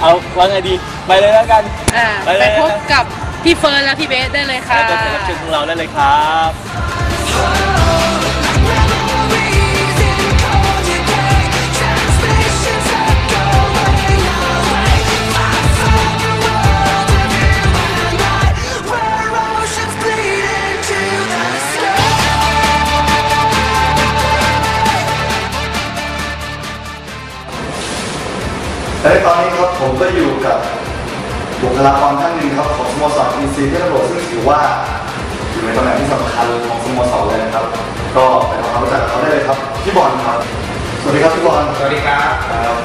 เอาว่าไงดีไปเลยแล้วกันอ่าไปไปเลยพบกับพี่เฟิร์นและพี่เบสได้เลยค่ะแล้วก็แขกรับเชิญของเราได้เลยครับ และในตอนนี้ครับผมก็อยู่กับบุคลากรท่านหนึ่งครับของสโมสรอินซีที่ตำรวจซึ่งถือว่าอยู่ในตำแหน่งที่สำคัญของสโมสรเลยนะครับ ก็ไปทำความรู้จักกับเขาได้เลยครับพี่บอลครับ สวัสดีครับพี่บอลสวัสดีครับครับ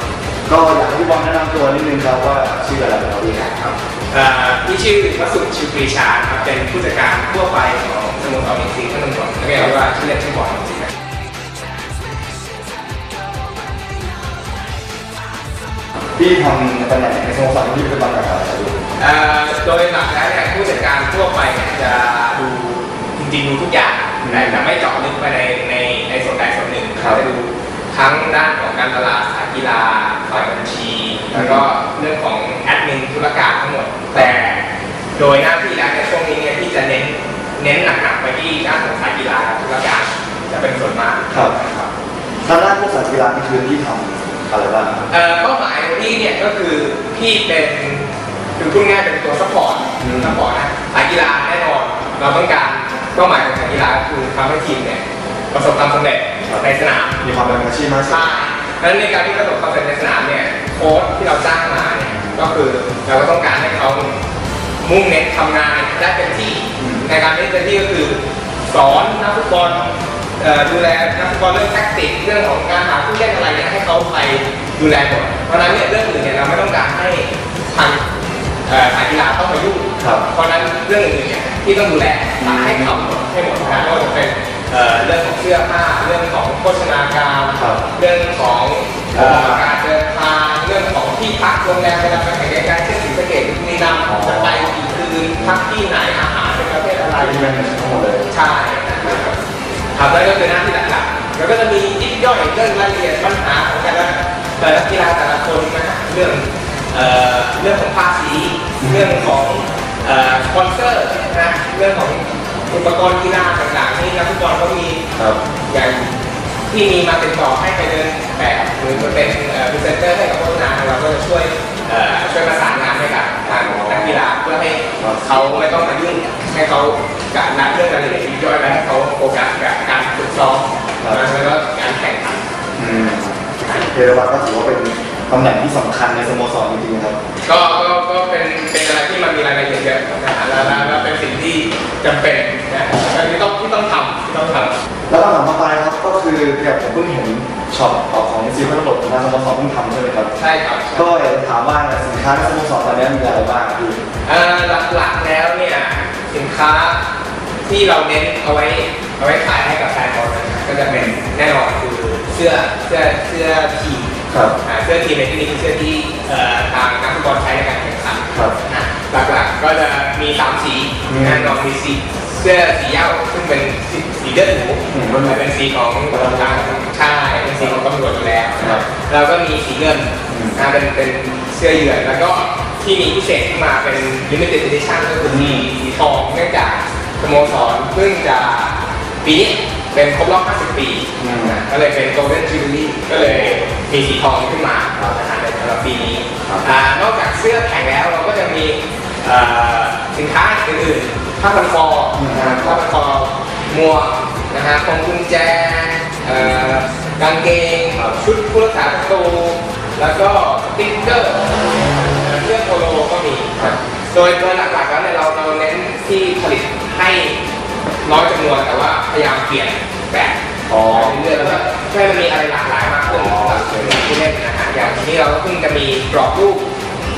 ก็อยากให้พี่บอลแนะนำตัวนิดนึงครับว่าชื่ออะไรครับพี่ครับเอ่อพี่ชื่อวสุชิวปรีชาครับเป็นผู้จัดการทั่วไปของสโมสรอิน พี่ทำตำแหน่งในสโมสรที่เป็นตำแหน่งอะไรครับพี่เอ่อโดยหลักแล้วเนี่ยผู้จัดการทั่วไปเนี่ยจะดูจริงๆดูทุกอย่างแต่จะไม่เจาะลึกไปในในในส่วนใดส่วนหนึ่งเขาจะดูทั้งด้านของการตลาดสายกีฬาฝ่ายบัญชี แล้วก็เรื่องของแอดมินธุรการทั้งหมด แต่โดยหน้าที่แล้วในยช่วงนี้เนี่ยที่จะเน้นเน้นหนักๆไปที่ด้านของสายกีฬากับธุรการจะเป็นส่วนมากครับนะครับทางด้านพวกสายกีฬาที่คือพี่ทำ อะไรบ้างครับเอ่อเป้าหมายของพี่เนี่ยก็คือพี่เป็นคือพูดง่ายๆเป็นตัวซัพพอร์ตอืมซัพพอร์ตนะสายกีฬาแน่นอนเราต้องการเป้าหมายของสายกีฬาคือทำให้ทีมเนี่ยประสบความสำเร็จในสนามมีความเป็นมืออาชีพมากขึ้นใช่ดังนั้นในการที่ประสบความสำเร็จในสนามเนี่ยโค้ชที่เราจ้างมาเนี่ยก็คือเราก็ต้องการให้เขามุ่งเน้นทำงานได้เต็มที่อืมในการเล่นเต็มที่ก็คือ สอนนักฟุตบอลเอ่อ ดูแลนักฟุตบอลเรื่องแท็กติกเรื่องของการหาผู้เล่นอะไรเนี่ยให้เขาไปดูแลหมดเพราะฉะนั้นเนี่ยเรื่องอื่นเนี่ยเราไม่ต้องการให้ทางเอ่อสายกีฬาต้องมายุ่งครับเพราะฉะนั้นเรื่องอื่นเนี่ยที่ต้องดูแลตัดให้ทำหมดให้หมดนะไม่ว่าจะเป็นเอ่อเรื่องของเสื้อผ้าเรื่องของโภชนาการครับเรื่องของเอ่อการเดินทางเรื่องของที่พักโรงแรมเวลาไปแข่งรายการเช่นศรีสะเกษบุรีรัมย์จะไปกี่คืนพักที่ไหนอาหารเป็นประเภทอะไรที่เป็นทั้งหมดเลยใช่ ครับนั่นก็คือหน้าที่หลักๆแล้วก็จะมียิบย่อยเรื่องรายละเอียดปัญหาของแต่ละแต่ละกีฬาแต่ละคนนะฮะเรื่องเอ่อเรื่องของภาษีเรื่องของเอ่อสปอนเซอร์นะเรื่องของอุปกรณ์กีฬาต่างๆที่นักฟุตบอลเขามีครับ อย่างที่มีมาติดต่อให้ไปเดินแบบหรือมาเป็นพรีเซนเตอร์ให้กับโฆษณาเราก็จะช่วยเอ่อช่วยประสานงาน เขาไม่ต้องมายุ่งให้เขาการนัดเรื่องรายละเอียดยิบย่อยไปให้เขาโฟกัสกับการฝึกซ้อมแล้วก็การแข่งขันอืมเทรวัตก็ถือว่าเป็นตำแหน่งที่สำคัญในสโมสรจริงๆครับ ก็ก็ก็เป็นเป็นอะไรที่มันมีรายละเอียดเยอะนะฮะแล้วแล้วเป็นสิ่งที่จำเป็นนะแล้วที่ต้องที่ต้องทำที่ต้องทำแล้วคำถามต่อไปครับก็คือเนี่ยผมเพิ่งเห็นช็อปขอ ซีพันระบบทางสโมสรเพิ่งทำใช่ไหมครับ ใช่ครับก็อยากจะถามว่าสินค้าในสโมสรตอนนี้มีอะไรบ้างพี่เอ่อหลักๆแล้วเนี่ยสินค้าที่เราเน้นเอาไว้เอาไว้ขายให้กับแฟนบอลนะครับก็จะเป็นแน่นอนคือเสื้อเสื้อเสื้อทีมครับอ่าเสื้อทีมในที่นี้คือเสื้อที่เอ่อทางนักฟุตบอลใช้ในการแข่งขันครับ นะหลักๆก็จะมีสามสีอืม แน่นอนมีสีเสื้อสีเหย้าซึ่งเป็น สีสีเลือดหมูอืมมันเป็นสีของทางใช่เป็นสีของตำรวจอยู่แล้วครับแล้วก็มีสีเงินอืมนะเป็นเป็นเสื้อเหยื่อแล้วก็ที่มีพิเศษขึ้นมาเป็น limited edition ก็คือมีสีทองเนื่องจากสโมสรเพิ่งจะปีนี้เป็นครบรอบ 50 ปีอืมนะก็เลยเป็น golden jubilee ก็เลยมีสีทองขึ้นมานะฮะในสำหรับปีนี้ครับอ่านอกจากเสื้อแข่งแล้วเราก็จะมีเอ่อสินค้าอื่นๆผ้าพันคอนะฮะผ้าพันคอ หมวกนะฮะพวงกุญแจเอ่อกางเกงชุดผู้รักษาประตูแล้วก็สติ๊กเกอร์เสื้อโปโลก็มีครับโดยโดยหลักๆแล้วเนี่ยเราเราเน้นที่ผลิตให้น้อยจำนวนแต่ว่าพยายามเปลี่ยนแบบอ๋อเรื่อยๆแล้วก็ช่วยให้มันมีอะไรหลากหลายมากขึ้นอ๋อสำหรับผู้เล่นนะฮะอย่างนี้เราก็เพิ่งจะมีกรอบรูป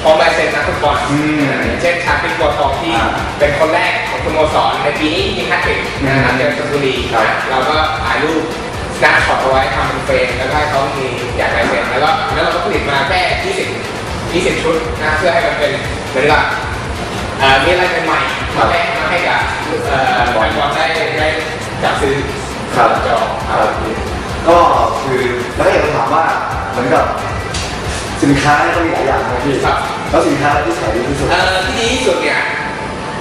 พร้อมลายเซ็นนักฟุตบอลอืมอย่างเช่นชาติบัวทองที่อ่าเป็นคนแรกของสโมสรในปีนี้ยิงแฮตทริกนะฮะอืมเจอชลบุรีครับนะเราก็ถ่ายรูปหน้าช็อตเอาไว้ทำเป็นเฟรมแล้วก็ให้เขามีอยากลายเซ็นแล้วก็แล้วเราก็ผลิตมาแค่20 20 ชุดนะเพื่อให้มันเป็นเหมือนกับเอ่อมีอะไรใหม่ๆมาให้มาให้กับเอ่อแฟนบอลได้ได้จับซื้อครับ จองครับ ก็คือแล้วก็อยากจะถามว่าเหมือนกับ สินค้าเนี่ยก็มีหลายอย่างนะพี่ครับ แล้วสินค้าที่ขายดีที่สุด เอ่อที่ดีที่สุดเนี่ย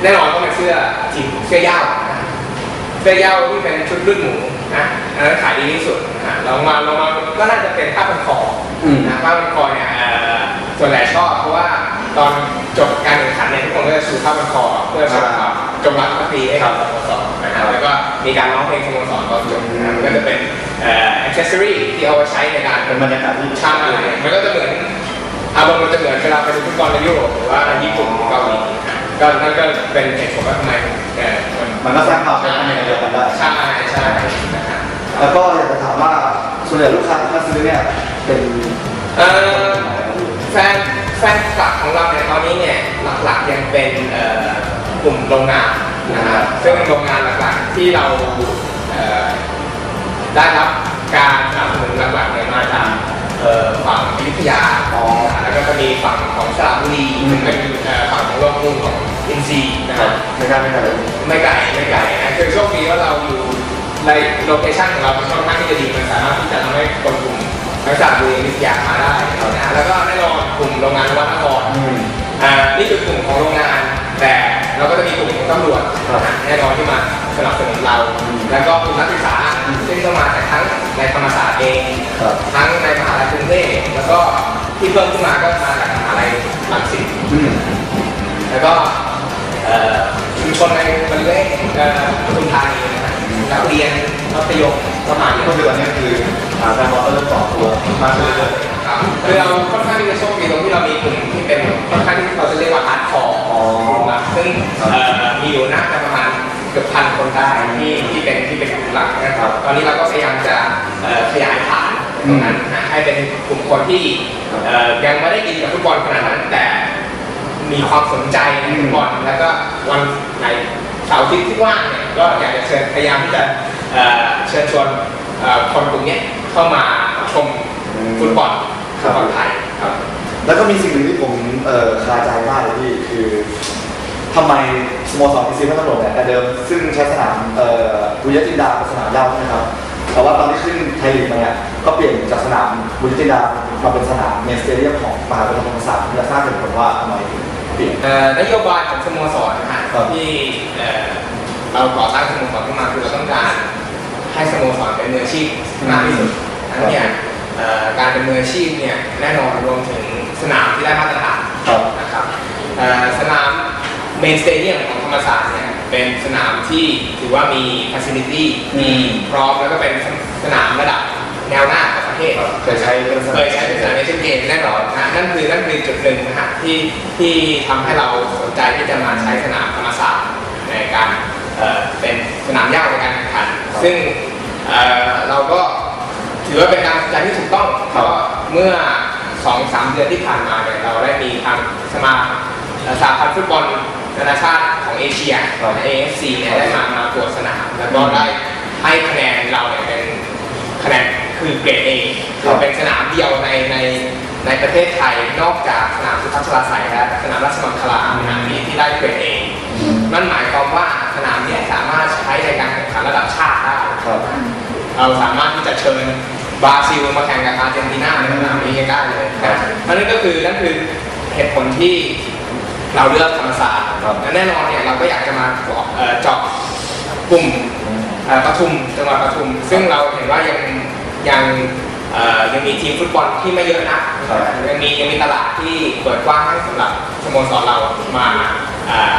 แน่นอนก็เป็นเสื้อทีมเสื้อย่าวนะเสื้อย่าวที่เป็นชุดรุ่นหมูนะอันนั้นขายดีที่สุดนะลองมาลองมาก็น่าจะเป็นผ้าพันคออม นะผ้าพันคอเนี่ยเอ่อส่วนใหญ่ชอบเพราะว่าตอนจบการแข่งขันเนี่ยทุกคนก็จะชูผ้าพันคอเพื่อแสดงความจงรักภักดีให้กับสโมสรนะครับแล้วก็มีการร้องเพลงสโมสรตอนจบนะมันก็จะเป็น เอ่อ accessory ที่เอาไว้ใช้ในการเป็นบรรยากาศที่ใช่มันก็จะเหมือนอารมณ์มันจะเหมือนเวลาไปดูฟุตบอลในยุโรปหรือว่าญี่ปุ่นหรือเกาหลีก็นั่นก็เป็นเหตุผลว่าทำไมเออมันมันก็สร้างความเป็นอันเดียวกันได้ ใช่ใช่นะครับแล้วก็อยากจะถามว่าส่วนใหญ่ลูกค้าที่มาซื้อเนี่ยเป็นเอ่อแฟนแฟนคลับของเราเนี่ยตอนนี้เนี่ยหลักๆยังเป็นเอ่อกลุ่มโรงงานนะครับซึ่งโรงงานหลักๆที่เราเอ่อ ได้รับการสนับสนุนหลักๆเนี่ยมาจากเอ่อฝั่งอยุธยาอ๋อแล้วก็จะมีฝั่งของสระบุรีซึ่งเป็นเอ่อฝั่งของโลกมูลของอินซีย์นะครับในการเป็นอะไรไม่ไกลไม่ไกลนะคือโชคดีว่าเราอยู่ในโลเคชั่นของเราเป็นค่อนข้างที่จะดีมันสามารถที่จะทำให้คนกลุ่มนักศึกษาบุรีวิทยามาได้นะแล้วก็แน่นอนกลุ่มโรงงานนวัตกรอืมอ่านี่คือกลุ่มของโรงงานแต่เราก็จะมีกลุ่มของตำรวจครับนะแน่นอนที่มาสนับสนุนเรา แล้วก็กลุ่มนักศึกษา ซึ่งก็มาจากทั้งในธรรมศาสตร์เองครับ ทั้งในมหาลัยกรุงเทพแล้วก็ที่เพิ่มขึ้นมาก็มาจากมหาลัยรังสิตอืมแล้วก็เอ่อชุมชนในบริเวณเอ่อปทุมธานีนะครับนักเรียนมัธยมก็มาเยก็อะคือตอนนี้คืออ่าแฟนบอลก็เริ่มต่อตัวมากขึ้นเรื่อยครับคือเราค่อนข้างที่จะโชคดีตรงที่เรามีกลุ่มที่เป็นค่อนข้างที่เราจะเรียกว่าฮาร์ดคอร์ๆอ๋อซึ่งเอ่อมีอยู่น่าจะประมาณเกือบพันคนได้ที่ที่เป็นที่เป็นกลุ่มหลักนะครับ ตอนนี้เราก็พยายามจะเอ่อขยายฐานตรงนั้นนะให้เป็นกลุ่มคนที่เอ่อยังไม่ได้อินกับฟุตบอลขนาดนั้น แต่มีความสนใจในฟุตบอลแล้วก็วันไหนเสาร์อาทิตย์ที่ว่างเนี่ยก็อยากจะเชิญพยายามที่จะเอ่อเชิญชวนเอ่อคนกลุ่มเนี้ยเข้ามาชมฟุตบอลฟุตบอลไทยครับแล้วก็มีสิ่งหนึ่งที่ผมเอ่อคาใจมากเลยพี่คือ ทำไมสโมสรอีซีพัทลุงเนี่ยแต่เดิมซึ่งใช้สนามเอ่อบุญยจินดาเป็นสนามเหย้าใช่ไหมครับแต่ว่าตอนที่ขึ้นไทยลีกมาเนี่ยก็เปลี่ยนจากสนามบุญยจินดามาเป็นสนามเมนสเตเดียมของมหาวิทยาลัยธรรมศาสตร์ที่จะทราบเหตุผลว่าทำไมถึงเปลี่ยน เอ่อนโยบายของสโมสรนะฮะครับ ที่เอ่อเราก่อตั้งสโมสรขึ้นมาคือเราต้องการให้สโมสรเป็นมืออาชีพมากที่สุดทั้งเนี่ยเอ่อการเป็นมืออาชีพเนี่ยแน่นอนรวมถึงสนามที่ได้มาตรฐานครับนะครับเอ่อสนาม เมนสเตเดียมของธรรมศาสตร์เนี่ยเป็นสนามที่ถือว่ามี facility มีพร้อมแล้วก็เป็นสนามระดับแนวหน้าของประเทศเคยใช้เป็นสนามเคยใช้เป็นสนามเอเชียนเกมแน่นอนนะนั่นคือนั่นคือจุดหนึ่งนะฮะที่ที่ทำให้เราสนใจที่จะมาใช้สนามธรรมศาสตร์ในการเอ่อเป็นสนามหญ้าในการแข่งขัน ซึ่งเอ่อเราก็ถือว่าเป็นการตัดสินใจที่ถูกต้องเพราะเมื่อสองสามเดือนที่ผ่านมาเนี่ยเราได้มีทางสมาเอ่อสาพันธ์ฟุตบอล นานาชาติของเอเชียครับ AFC เนี่ยได้มามาตรวจสนาม แล้วก็ได้ให้คะแนนเราเนี่ยเป็นคะแนนคือเกรด A ครับเป็นสนามเดียวในในในประเทศไทยนอกจากสนามสุพัชราไสยและสนามราชมังคลาสนามนี้ที่ได้เกรด A นั่นหมายความว่าสนามเนี้สามารถใช้ในการแข่งขันระดับชาติได้ครับเราสามารถที่จะเชิญบราซิลมาแข่งกับอาร์เจนตินาในสนามนี้ยังได้เลยนะนั่นก็คือนั่นคือเหตุผลที่ เราเลือกธรรมศาสตร์ครับ และแน่นอนเนี่ยเราก็อยากจะมาเจาะเอ่อเจาะกลุ่มเอ่อปทุมจังหวัดปทุม ซึ่งเราเห็นว่ายังยังเอ่อยังมีทีมฟุตบอลที่ไม่เยอะนักครับ ยังมียังมีตลาดที่เปิดกว้างให้สำหรับสโมสรเรามาเอ่อ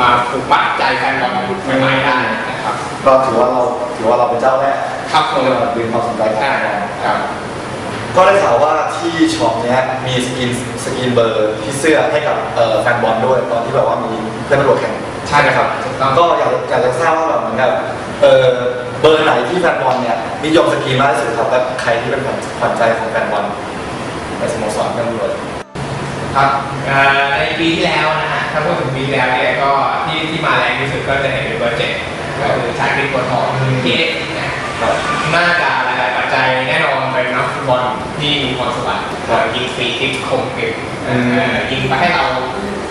มาผูกมัดใจแฟนบอลใหม่ๆได้นะครับ ก็ถือว่าเราถือว่าเราเป็นเจ้าแรกครับผที่มมาดึงความสนใจของใช่แฟนบอลครับ ก็ได้ข่าวว่า ที่ช็อปเนี้ยมีสกินสกินเบอร์ที่เสื้อให้กับเอ่อแฟนบอลด้วยตอนที่แบบว่ามีเพื่อนตำรวจแข่งใช่นะครับถูกต้องก็อยากอยากจะทราบว่าแบบเหมือนกับเออเบอร์ไหนที่แฟนบอลเนี่ยนิยมสกรีนมากที่สุดครับและใครที่เป็นขวัญใจของแฟนบอลในสโมสรเพื่อนตำรวจครับเอ่อในปีที่แล้วนะฮะถ้าพูดถึงปีที่แล้วเนี่ยก็ที่ที่มาแรงที่สุดก็จะเห็นเป็นเบอร์เจ็ดก็คือชาคริสบัวทองที่เอ็กซ์นะครับน่าจะ สวรรค์ครับยิงฟรีคิกคมกริบอืมเอ่อยิงไปให้เรา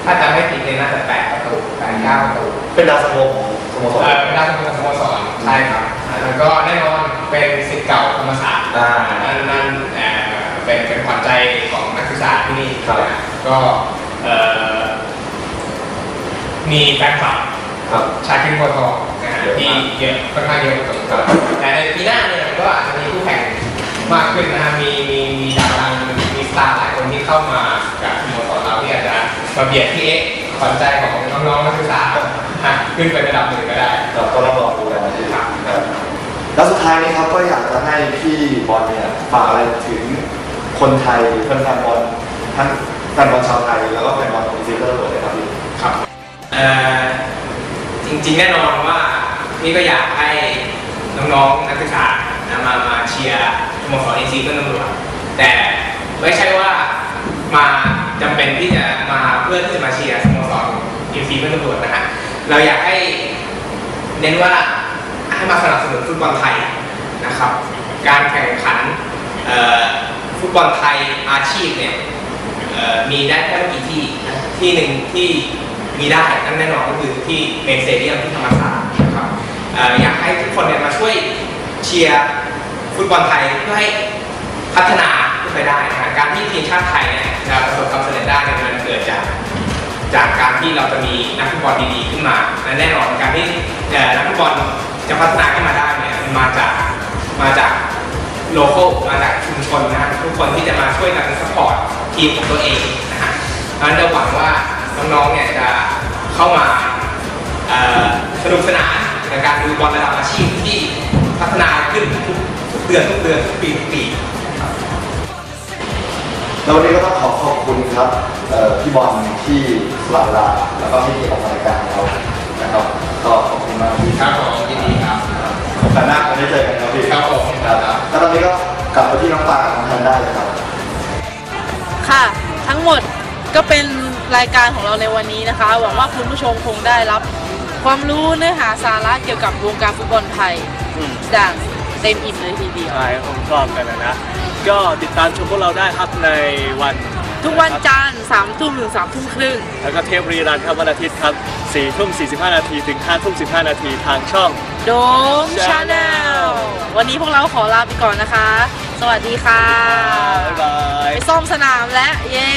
ถ้าจำไม่ผิดเนี่ยน่าจะแปดประตูแปดเก้าประตูเป็นดาวซันโวของสโมสรเอ่อเป็นนักสโมสรใช่ครับแล้วก็แน่นอนเป็นศิษย์เก่าธรรมศาสตร์อ่านั่นนั่นเอ่อเป็นเป็นขวัญใจของนักศึกษาที่นี่ครับนะก็เอ่อมีแฟนคลับครับชาคินโคทองนะฮะเยอะมากที่เยอะค่อนข้างเยอะพอสมควรแต่ในปีหน้าเนี่ยก็อาจจะมีคู่แข่งมากขึ้นนะฮะมีมีมีดาวดังมีส ตาหลายคนที่เข้ามากับสโมสรเราที่อาจจะมาเบียดพี่เอ๊ะขวัญใจของน้องๆนักศึกษาฮะขึ้นไประดับหนึ่งก็ได้เราก็ต้องรอดูกันนะครับแล้วสุดท้ายนี้ครับก็อยากจะให้พี่บอลเนี่ยฝากอะไรถึงคนไทยแฟนบอลทั้งแฟนบอลชาวไทยแล้วก็แฟนบอลของซีเตอร์เลยครับพี่ครับจริงๆแน่นอนว่าพี่ก็อยากให้น้องๆนักศึกษานะมามาเชียร์สโมสรเอซีเพื่อนตำรวจแต่ ไม่ใช่ว่ามาจำเป็นที่จะมาเพื่อที่จะมาเชียร์สโมสรเอซีเพื่อนตำรวจนะฮะเราอยากให้เน้นว่าให้มาสนับสนุนฟุตบอลไทยนะครับ การแข่งขันฟุตบอลไทยอาชีพเนี่ยมีได้แค่ไม่กี่ที่ที่หนึ่งที่มีได้นั่นแน่นอนก็คือที่เมนสเตเดียมที่ธรรมศาสตร์นะครับอออยากให้ทุกคนเนี่ยมาช่วยเชียร์ฟุตบอลไทยเพื่อให้พัฒนา ขึ้นได้นะการที่ทีมชาติไทยเนี่ยจะประสบความสำเร็จได้เนี่ยมันเกิดจากจากการที่เราจะมีนักฟุตบอลดีๆขึ้นมาและแน่นอนการที่นักฟุตบอลจะพัฒนาขึ้นมาได้เนี่ยมาจากมาจากโลโก้มาจากชุมชนนะทุกคนที่จะมาช่วยกันสปอร์ตทีมของตัวเองนะฮะเพราะฉะนั้นเราหวังว่าน้องๆเนี่ยจะเข้ามาสนุกสนานในการดูบอลระดับอาชีพที่พัฒนาขึ้นทุกทุกเดือนทุกเดือนทุกปีทุกปี แล้ววันนี้ก็ต้องขอขอบคุณครับเอ่อพี่บอลที่สละเวลาแล้วก็ให้เกียรติกับรายการของเรานะครับก็ขอบคุณมากพี่ครับผมยินดีครับโอกาสหน้าคงได้เจอกันครับพี่ครับผมครับแล้วตอนนี้ก็กลับไปที่น้องปลากับน้องแทนได้เลยครับ ค่ะ ทั้งหมดก็เป็นรายการของเราในวันนี้นะคะ หวังว่าคุณผู้ชมคงได้รับ ความรู้เนื้อหาสาระเกี่ยวกับวงการฟุตบอลไทยอืมอย่างเต็มอิ่มเลยทีเดียว ใช่ผมชอบกันนะนะ ก็ติดตามชมพวกเราได้ครับในวันทุกวันจันทร์สามทุ่มถึงสามทุ่มครึ่ง แล้วก็เทปรีรันครับวันอาทิตย์ครับสี่ทุ่มสี่สิบห้านาทีถึงห้าทุ่มสิบห้านาทีทางช่องโดมชาแนลวันนี้พวกเราขอลาไปก่อนนะคะ สวัสดีค่ะบ๊ายบายไปซ่อมสนามแล้วเย้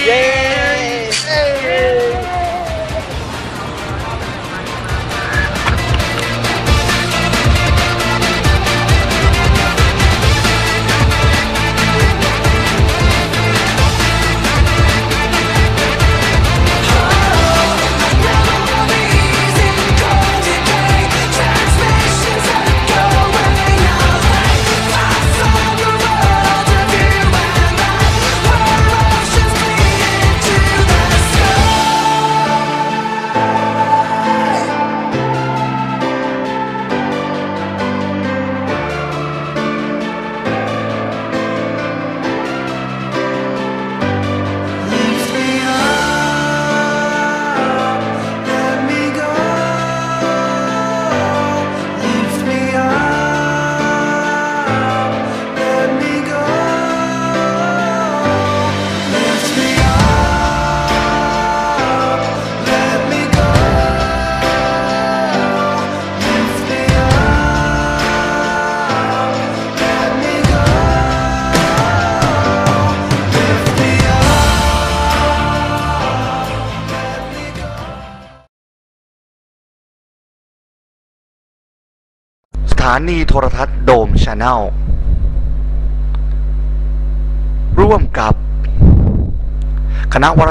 านีโทรทัศน์โดมชาแนลร่วมกับ คณะวร